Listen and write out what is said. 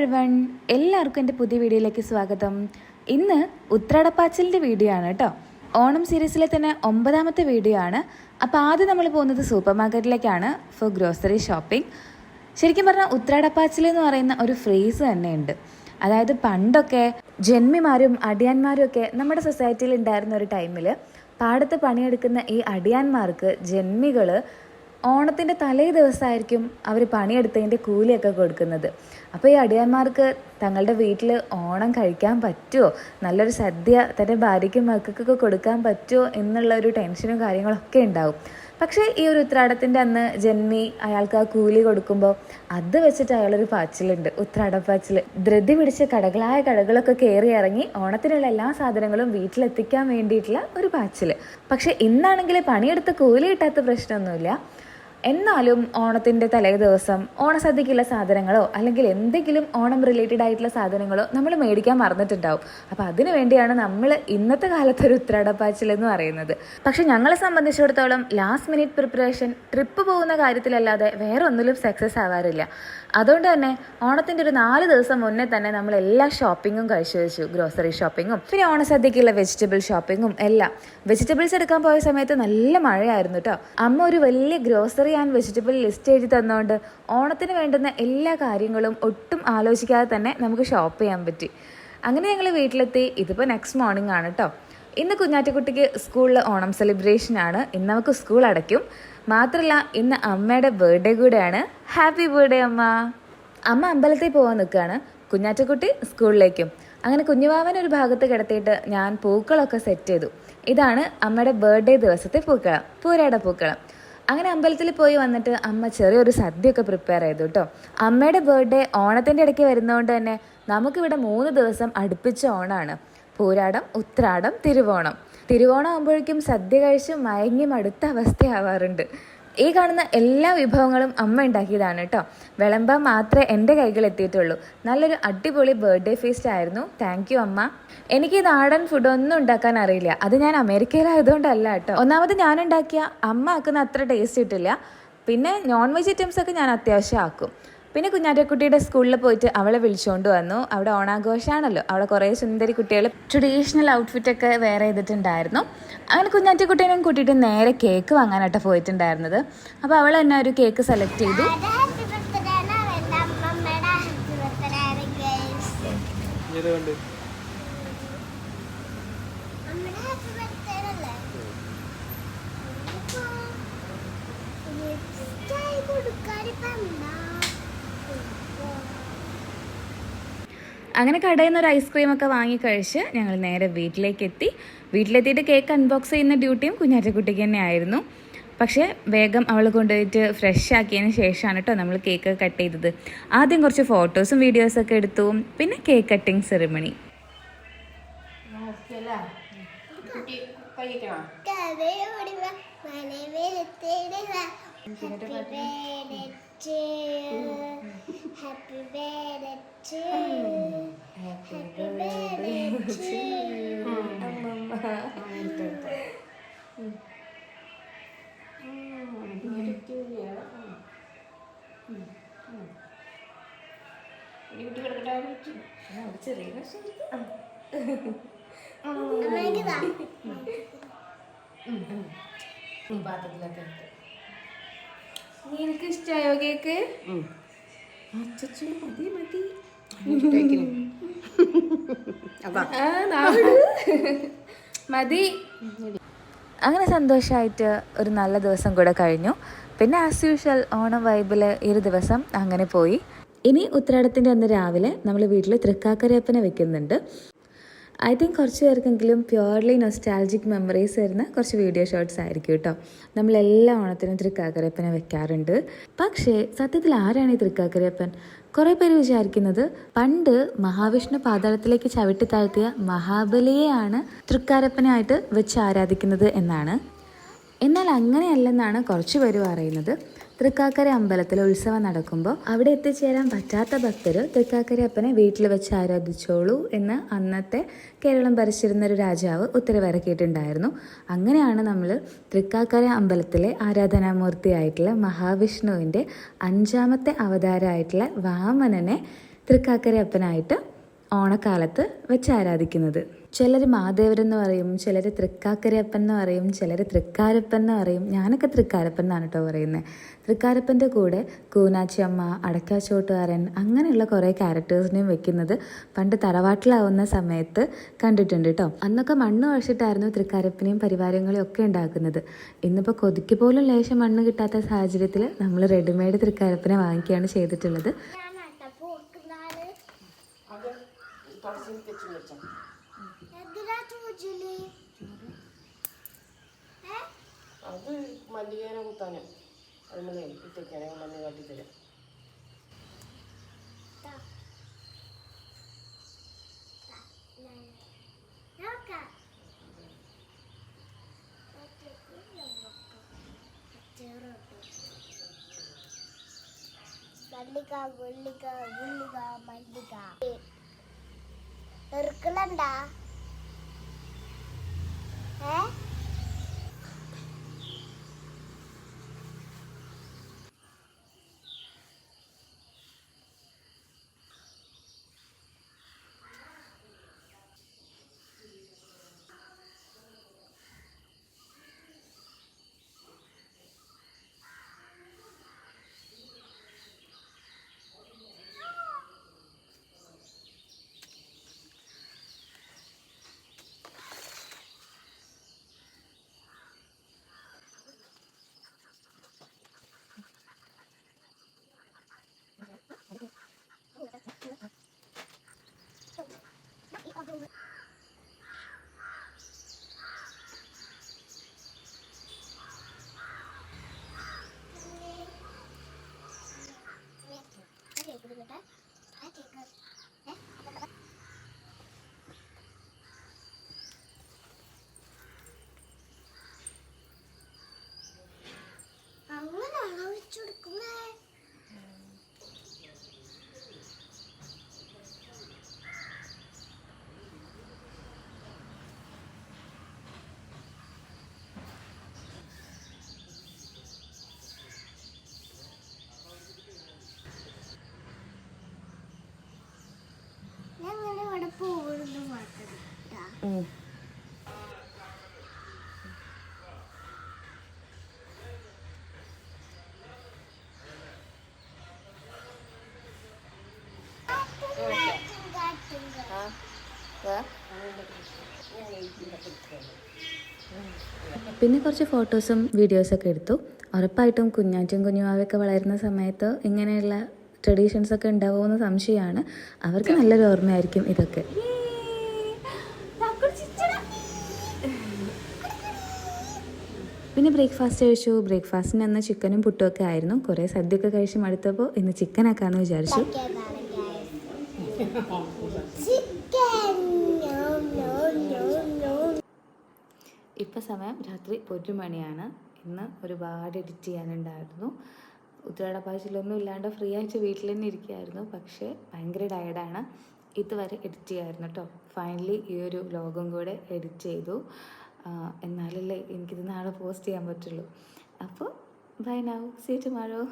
Everyone എല്ലാവർക്കും എന്റെ പുതിയ വീഡിയോയിലേക്ക് സ്വാഗതം. ഇന്ന് ഉത്രാടപ്പാച്ചിലിന്റെ വീഡിയോ ആണ് കേട്ടോ. ഓണം സീരീസിലെ തന്നെ ഒമ്പതാമത്തെ വീഡിയോ ആണ്. അപ്പോൾ ആദ്യം നമ്മൾ പോകുന്നത് സൂപ്പർ മാർക്കറ്റിലേക്കാണ് ഫോർ ഗ്രോസറി ഷോപ്പിംഗ് ശരിക്കും പറഞ്ഞാൽ ഉത്രാടപ്പാച്ചിൽ എന്ന് പറയുന്ന ഒരു ഫ്രേസ് തന്നെയുണ്ട്. അതായത് പണ്ടൊക്കെ ജന്മിമാരും അടിയാന്മാരും ഒക്കെ നമ്മുടെ സൊസൈറ്റിയിൽ ഉണ്ടായിരുന്ന ഒരു ടൈമിൽ പാടത്ത് പണിയെടുക്കുന്ന ഈ അടിയാന്മാർക്ക് ജന്മികൾ ഓണത്തിന്റെ തലേ ദിവസമായിരിക്കും അവർ പണിയെടുത്തതിന്റെ കൂലിയൊക്കെ കൊടുക്കുന്നത്. അപ്പോൾ ഈ അടിയന്മാർക്ക് തങ്ങളുടെ വീട്ടിൽ ഓണം കഴിക്കാൻ പറ്റുമോ നല്ലൊരു സദ്യ തന്റെ ഭാര്യയ്ക്കും മക്കൾക്കൊക്കെ കൊടുക്കാൻ പറ്റുമോ എന്നുള്ള ഒരു ടെൻഷനും കാര്യങ്ങളൊക്കെ ഉണ്ടാവും. പക്ഷേ ഈ ഒരു ഉത്രാടത്തിന്റെ അന്ന് ജന്മി അയാൾക്ക് ആ കൂലി കൊടുക്കുമ്പോൾ അത് വെച്ചിട്ട് അയാളൊരു പാച്ചിലുണ്ട്. ഉത്രാടപ്പാച്ചിൽ ധൃതി പിടിച്ച് കടകളായ കടകളൊക്കെ കയറി ഇറങ്ങി ഓണത്തിനുള്ള എല്ലാ സാധനങ്ങളും വീട്ടിലെത്തിക്കാൻ വേണ്ടിയിട്ടുള്ള ഒരു പാച്ചിൽ പക്ഷേ ഇന്നാണെങ്കിൽ പണിയെടുത്ത് കൂലി കിട്ടാത്ത പ്രശ്നമൊന്നുമില്ല. എന്നാലും ഓണത്തിന്റെ തലേ ദിവസം ഓണസദ്യക്കുള്ള സാധനങ്ങളോ അല്ലെങ്കിൽ എന്തെങ്കിലും ഓണം റിലേറ്റഡ് ആയിട്ടുള്ള സാധനങ്ങളോ നമ്മൾ മേടിക്കാൻ മറന്നിട്ടുണ്ടാവും. അപ്പോൾ അതിനു വേണ്ടിയാണ് നമ്മൾ ഇന്നത്തെ കാലത്ത് ഒരു ഉത്രാടപ്പാച്ചിൽ എന്ന് പറയുന്നത്. പക്ഷെ ഞങ്ങളെ സംബന്ധിച്ചിടത്തോളം ലാസ്റ്റ് മിനിറ്റ് പ്രിപ്പറേഷൻ ട്രിപ്പ് പോകുന്ന കാര്യത്തിലല്ലാതെ വേറെ ഒന്നിലും സക്സസ് ആവാറില്ല. അതുകൊണ്ട് തന്നെ ഓണത്തിന്റെ ഒരു നാല് ദിവസം മുന്നേ തന്നെ നമ്മൾ എല്ലാ ഷോപ്പിങ്ങും കഴിച്ചു വെച്ചു. ഗ്രോസറി ഷോപ്പിങ്ങും പിന്നെ ഓണസദ്യക്കുള്ള വെജിറ്റബിൾ ഷോപ്പിങ്ങും എല്ലാം. വെജിറ്റബിൾസ് എടുക്കാൻ പോയ സമയത്ത് നല്ല മഴയായിരുന്നു കേട്ടോ അമ്മ ഒരു വലിയ ഗ്രോസറി ആൻഡ് വെജിറ്റബിൾ ലിസ്റ്റ് എഴുതി തന്നുകൊണ്ട് ഓണത്തിന് വേണ്ടുന്ന എല്ലാ കാര്യങ്ങളും ഒട്ടും ആലോചിക്കാതെ തന്നെ നമുക്ക് ഷോപ്പ് ചെയ്യാൻ പറ്റി. അങ്ങനെ ഞങ്ങൾ വീട്ടിലെത്തി. ഇതിപ്പോൾ നെക്സ്റ്റ് മോർണിംഗ് ആണ് കേട്ടോ ഇന്ന് കുഞ്ഞാറ്റക്കുട്ടിക്ക് സ്കൂളിൽ ഓണം സെലിബ്രേഷൻ ആണ്. ഇന്ന് നമുക്ക് സ്കൂൾ അടയ്ക്കും. മാത്രമല്ല ഇന്ന് അമ്മയുടെ ബർത്ത്ഡേ കൂടെയാണ്. ഹാപ്പി ബർത്ത്ഡേ അമ്മ. അമ്മ അമ്പലത്തിൽ പോകാൻ നിൽക്കുകയാണ്. കുഞ്ഞാറ്റക്കുട്ടി സ്കൂളിലേക്കും അങ്ങനെ കുഞ്ഞുവാവൻ ഒരു ഭാഗത്ത് കിടത്തിയിട്ട് ഞാൻ പൂക്കളൊക്കെ സെറ്റ് ചെയ്തു. ഇതാണ് അമ്മയുടെ ബർത്ത്ഡേ ദിവസത്തെ പൂക്കളം. പൂരയുടെ പൂക്കളം. അങ്ങനെ അമ്പലത്തിൽ പോയി വന്നിട്ട് അമ്മ ചെറിയൊരു സദ്യയൊക്കെ പ്രിപ്പയർ ചെയ്തു കേട്ടോ അമ്മയുടെ ബർത്ത്ഡേ ഓണത്തിന്റെ ഇടയ്ക്ക് വരുന്നതുകൊണ്ട് തന്നെ നമുക്കിവിടെ മൂന്ന് ദിവസം അടുപ്പിച്ച ഓണാണ്. പൂരാടം ഉത്രാടം തിരുവോണം. തിരുവോണം ആകുമ്പോഴേക്കും സദ്യ കഴിച്ച് മയങ്ങി മടുത്ത അവസ്ഥയാവാറുണ്ട്. ഈ കാണുന്ന എല്ലാ വിഭവങ്ങളും അമ്മ ഉണ്ടാക്കിയതാണ് കേട്ടോ വിളമ്പാൻ മാത്രമേ എന്റെ കൈകൾ എത്തിയിട്ടുള്ളൂ. നല്ലൊരു അടിപൊളി ബർത്ത്ഡേ ഫീസ്റ്റ് ആയിരുന്നു. താങ്ക് യു അമ്മ. എനിക്ക് നാടൻ ഫുഡ് ഒന്നും ഉണ്ടാക്കാൻ അറിയില്ല. അത് ഞാൻ അമേരിക്കയിലായതുകൊണ്ടല്ല കേട്ടോ ഒന്നാമത് ഞാൻ ഉണ്ടാക്കിയ അമ്മ ആക്കുന്ന അത്ര ടേസ്റ്റ് കിട്ടില്ല പിന്നെ നോൺ വെജ് ഐറ്റംസ് ഒക്കെ ഞാൻ അത്യാവശ്യം ആക്കും. പിന്നെ കുഞ്ഞാറ്റക്കുട്ടിയുടെ സ്കൂളിൽ പോയിട്ട് അവളെ വിളിച്ചുകൊണ്ട് വന്നു. അവിടെ ഓണാഘോഷമാണല്ലോ അവിടെ കുറേ സുന്ദരി കുട്ടികൾ ട്രഡീഷണൽ ഔട്ട്ഫിറ്റ് ഒക്കെ വേറെ ചെയ്തിട്ടുണ്ടായിരുന്നു. അങ്ങനെ കുഞ്ഞാറ്റക്കുട്ടീനെയും കൂട്ടിയിട്ട് നേരെ കേക്ക് വാങ്ങാനായിട്ട് പോയിട്ടുണ്ടായിരുന്നത്. അപ്പോൾ അവൾ തന്നെ ഒരു കേക്ക് സെലക്ട് ചെയ്തു. ഹാപ്പി ബർത്ത്ഡേ ആണ് എന്റെ അമ്മമ്മയുടെ ഹാപ്പി ബർത്ത്ഡേ ആണ് ഗൈസ് ഇതുകൊണ്ട് അമ്മയുടെ ഹാപ്പി ബർത്ത്ഡേ അല്ലേ കൊടുക്കാനിപ്പം എന്താ അങ്ങനെ കടയിൽ നിന്ന് ഒരു ഐസ്ക്രീം ഒക്കെ വാങ്ങി കഴിച്ച് ഞങ്ങൾ നേരെ വീട്ടിലേക്ക് എത്തി വീട്ടിലെത്തിയിട്ട് കേക്ക് അൺബോക്സ് ചെയ്യുന്ന ഡ്യൂട്ടിയും കുഞ്ഞാറ്റക്കുട്ടിക്ക് തന്നെ ആയിരുന്നു പക്ഷേ വേഗം അവൾ കൊണ്ടുപോയിട്ട് ഫ്രഷ് ആക്കിയതിന് ശേഷമാണ് കേട്ടോ നമ്മൾ കേക്ക് കട്ട് ചെയ്തത്. ആദ്യം കുറച്ച് ഫോട്ടോസും വീഡിയോസൊക്കെ എടുത്തു. പിന്നെ കേക്ക് കട്ടിങ് സെറിമണി വാ happy birthday to happy birthday to happy birthday to അമ്മയ്ക്ക് നിനക്ക് ഇഷ്ടമായോ കേക്ക്? മതി മതി. മതി. അങ്ങനെ സന്തോഷമായിട്ട് ഒരു നല്ല ദിവസം കൂടെ കഴിഞ്ഞു. പിന്നെ ആസ് യൂഷ്വൽ ഓണം വൈബിൽ ഈ ഒരു ദിവസം അങ്ങനെ പോയി. ഇനി ഉത്രാടത്തിന്റെ അന്ന് രാവിലെ നമ്മൾ വീട്ടിൽ തൃക്കാക്കരയപ്പനെ വെക്കുന്നുണ്ട്. ഐ തിങ്ക് കുറച്ച് പേർക്കെങ്കിലും പ്യുവർലി നൊസ്റ്റാൾജിക് മെമ്മറീസ് വരുന്ന കുറച്ച് വീഡിയോ ഷോർട്സ് ആയിരിക്കും കേട്ടോ നമ്മളെല്ലാ ഓണത്തിനും തൃക്കാക്കരയപ്പനെ വെക്കാറുണ്ട്. പക്ഷേ സത്യത്തിൽ ആരാണ് ഈ തൃക്കാക്കരയപ്പൻ? കുറേ പേര് വിചാരിക്കുന്നത് പണ്ട് മഹാവിഷ്ണു പാതാളത്തിലേക്ക് ചവിട്ടി താഴ്ത്തിയ മഹാബലിയെയാണ് തൃക്കാരപ്പനായിട്ട് വെച്ച് ആരാധിക്കുന്നത് എന്നാണ്. എന്നാൽ അങ്ങനെയല്ലെന്നാണ് കുറച്ച് പേര് പറയുന്നത്. തൃക്കാക്കര അമ്പലത്തിൽ ഉത്സവം നടക്കുമ്പോൾ അവിടെ എത്തിച്ചേരാൻ പറ്റാത്ത ഭക്തർ തൃക്കാക്കര അപ്പനെ വീട്ടിൽ വെച്ച് ആരാധിച്ചോളൂ എന്ന് അന്നത്തെ കേരളം ഭരിച്ചിരുന്ന ഒരു രാജാവ് ഉത്തരവിറക്കിയിട്ടുണ്ടായിരുന്നു. അങ്ങനെയാണ് നമ്മൾ തൃക്കാക്കര അമ്പലത്തിലെ ആരാധനാമൂർത്തിയായിട്ടുള്ള മഹാവിഷ്ണുവിന്റെ അഞ്ചാമത്തെ അവതാരമായിട്ടുള്ള വാമനനെ തൃക്കാക്കര അപ്പനായിട്ട് ഓണക്കാലത്ത് വെച്ച് ആരാധിക്കുന്നത്. ചിലർ മാദേവരെന്ന് പറയും ചിലർ തൃക്കാക്കരയപ്പൻ എന്ന് പറയും ചിലർ തൃക്കാരപ്പൻ എന്ന് പറയും. ഞാനൊക്കെ തൃക്കാരപ്പൻ എന്നാണ് കേട്ടോ പറയുന്നത് തൃക്കാരപ്പന്റെ കൂടെ കൂനാച്ചിയമ്മ അടക്കാച്ചോട്ടുകാരൻ അങ്ങനെയുള്ള കുറേ ക്യാരക്ടേഴ്സിനെയും വെക്കുന്നത് പണ്ട് തറവാട്ടിലാവുന്ന സമയത്ത് കണ്ടിട്ടുണ്ട് കേട്ടോ അന്നൊക്കെ മണ്ണ് വഴിച്ചിട്ടായിരുന്നു തൃക്കാരപ്പനെയും പരിവാരങ്ങളെയും ഒക്കെ ഉണ്ടാക്കുന്നത്. ഇന്നിപ്പോൾ കൊതിക്ക് പോലും ലേശം മണ്ണ് കിട്ടാത്ത സാഹചര്യത്തിൽ നമ്മൾ റെഡിമെയ്ഡ് തൃക്കാരപ്പനെ വാങ്ങിക്കുകയാണ് ചെയ്തിട്ടുള്ളത്. അത് അത് മല്ലികേര കുത്താനും കാട്ടിത്തരാം നോക്കാം. ഒറ്റയ്ക്ക് ഞാൻ നോക്കാം. ചേർത്ത്. മല്ലിക മുള്ളിക ഉള്ളിക മല്ലിക എറുക്കലണ്ടാ പിന്നെ കുറച്ച് ഫോട്ടോസും വീഡിയോസൊക്കെ എടുത്തു. ഉറപ്പായിട്ടും കുഞ്ഞാറ്റും കുഞ്ഞുമാവൊക്കെ വളരുന്ന സമയത്ത് ഇങ്ങനെയുള്ള ട്രഡീഷൻസ് ഒക്കെ ഉണ്ടാവുമെന്ന് സംശയമാണ്. അവർക്ക് നല്ലൊരു ഓർമ്മയായിരിക്കും ഇതൊക്കെ. പിന്നെ ബ്രേക്ക്ഫാസ്റ്റ് കഴിച്ചു. ബ്രേക്ക്ഫാസ്റ്റിന് അന്ന് ചിക്കനും പുട്ടും ഒക്കെ ആയിരുന്നു. കുറേ സദ്യയൊക്കെ കഴിച്ച് മടുത്തപ്പോൾ ഇന്ന് ചിക്കൻ ആക്കാമെന്ന് വിചാരിച്ചു. ഇപ്പോൾ സമയം രാത്രി ഒരു മണിയാണ്. ഇന്ന് ഒരുപാട് എഡിറ്റ് ചെയ്യാനുണ്ടായിരുന്നു. ഉത്തരാടപ്പാച്ചിലൊന്നും ഇല്ലാണ്ട് ഫ്രീ ആയിട്ട് വീട്ടിൽ തന്നെ ഇരിക്കുകയായിരുന്നു പക്ഷേ ഭയങ്കര ടയർഡാണ്. ഇതുവരെ എഡിറ്റ് ചെയ്യായിരുന്നു കേട്ടോ ഫൈനലി ഈ ഒരു വ്ലോഗും കൂടെ എഡിറ്റ് ചെയ്തു. എന്നാലല്ലേ എനിക്കിത് നാളെ പോസ്റ്റ് ചെയ്യാൻ പറ്റുള്ളൂ. അപ്പോൾ ബൈ നൗ സീ ടുമാറോ.